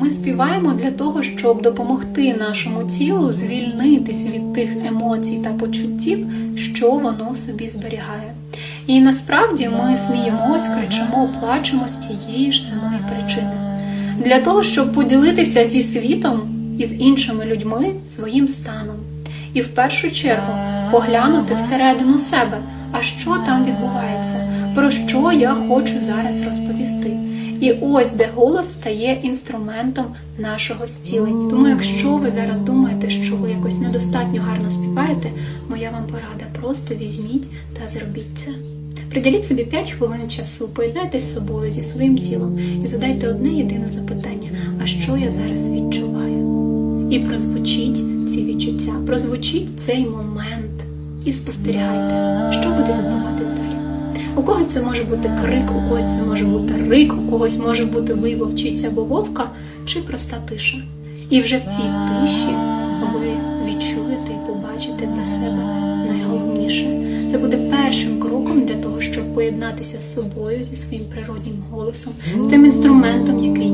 Ми співаємо для того, щоб допомогти нашому тілу звільнитись від тих емоцій та почуттів, що воно собі зберігає. І насправді ми сміємось, кричимо, плачемо з тієї ж самої причини. Для того, щоб поділитися зі світом і з іншими людьми своїм станом. І в першу чергу поглянути всередину себе, а що там відбувається, про що я хочу зараз розповісти. І ось де голос стає інструментом нашого зцілення. Тому, якщо ви зараз думаєте, що ви якось недостатньо гарно співаєте, моя вам порада просто візьміть та зробіть це. Приділіть собі 5 хвилин часу, поєднайтесь з собою зі своїм тілом і задайте одне єдине запитання: а що я зараз відчуваю? І прозвучіть ці відчуття, прозвучіть цей момент і спостерігайте, що буде. У когось це може бути крик, у когось це може бути рик, у когось може бути вий вовчиця або вовка, чи проста тиша. І вже в цій тиші ви відчуєте і побачите для себе найголовніше. Це буде першим кроком для того, щоб поєднатися з собою, зі своїм природнім голосом, з тим інструментом, який